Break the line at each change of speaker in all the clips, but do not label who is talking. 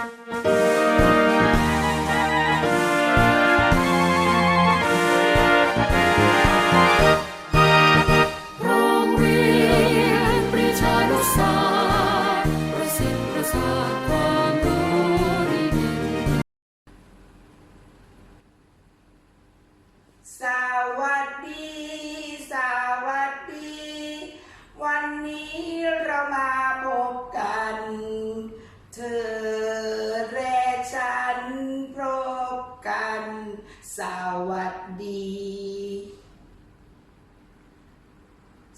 สาตร์ประสิทธิ์ประสาทความรู้ดี
สวัสดี ฉันพบกัน สวัสดี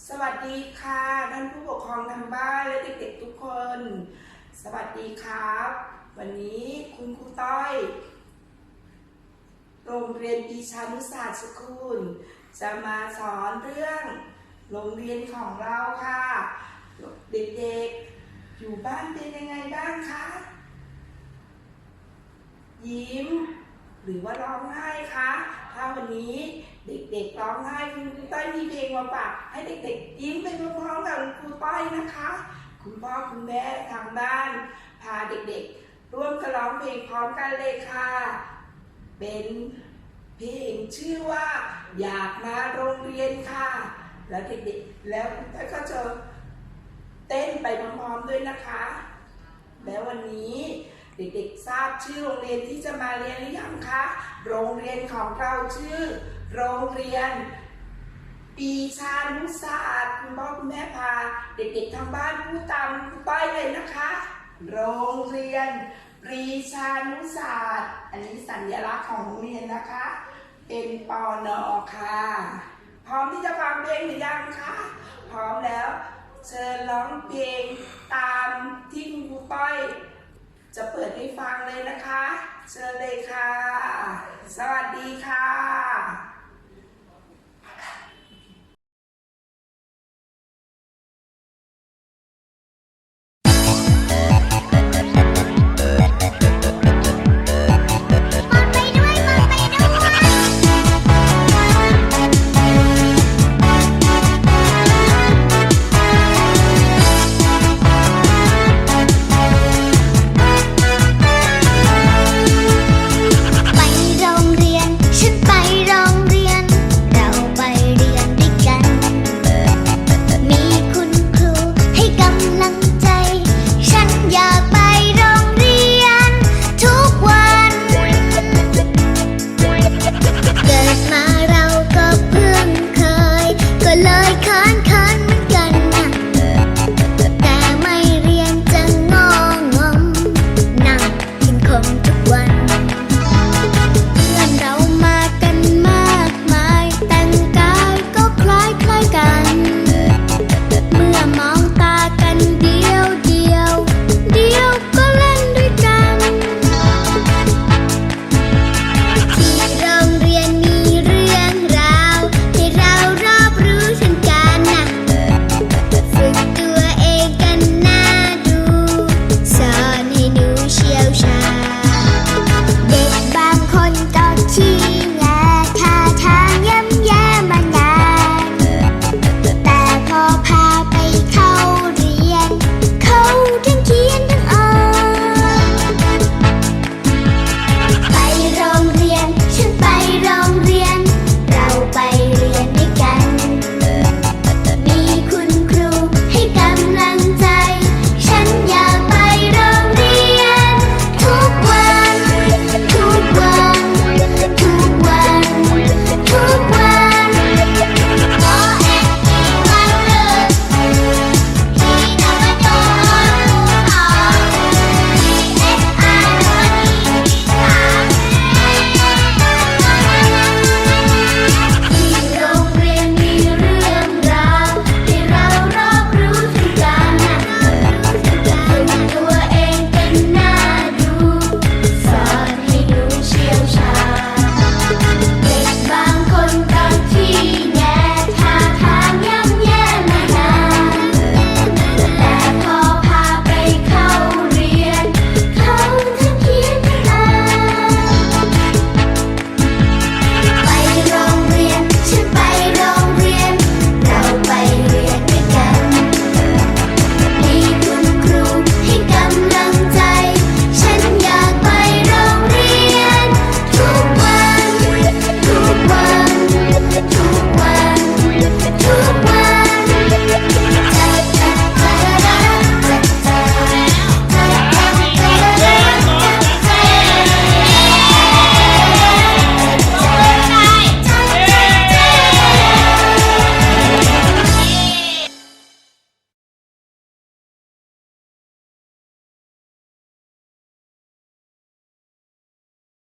สวัสดีค่ะท่านผู้ปกครองทางบ้านและเด็กๆทุกคน สวัสดีครับ วันนี้คุณครูต้อย โรงเรียนปีชานุศาสตร์สกุลจะมาสอนเรื่องโรงเรียนของเราค่ะ เด็กๆ อยู่บ้านเป็นยังไงบ้างคะ ยิ้ม หรือว่าร้องไห้คะถ้าวันนี้เด็กๆร้องไห้คุณครูต้อยมีเพลงมาฝากให้เด็กๆ ยิ้มไปพร้อมๆกับคุณครูต้อยนะคะ คุณพ่อคุณแม่ทางบ้าน พาเด็กๆ ร่วมกันร้องเพลงพร้อมกันเลยค่ะ เป็นเพลงชื่อว่าอยากมาโรงเรียนค่ะ แล้วเด็กๆแล้วคุณต้อยก็จะเต้นไปพร้อมๆด้วยนะคะ แล้ววันนี้ เด็กๆทราบชื่อโรงเรียนที่จะมาเรียนหรือยังคะ โรงเรียนของเราชื่อ โรงเรียน ปีชานุศาสตร์คุณพ่อคุณแม่พา เด็กๆทางบ้านพูดตามคุณต้อยเลยนะคะ โรงเรียนปรีชานุศาสตร์ อันนี้สัญลักษณ์ของโรงเรียนนะคะ เป็นปอนอค่ะ พร้อมที่จะฟังเพลงหรือยังคะ พร้อมแล้ว เชิญร้องเพลงตามที่คุณครูต้อย จะเปิดให้ฟังเลยนะคะ เชิญเลยค่ะ สวัสดีค่ะ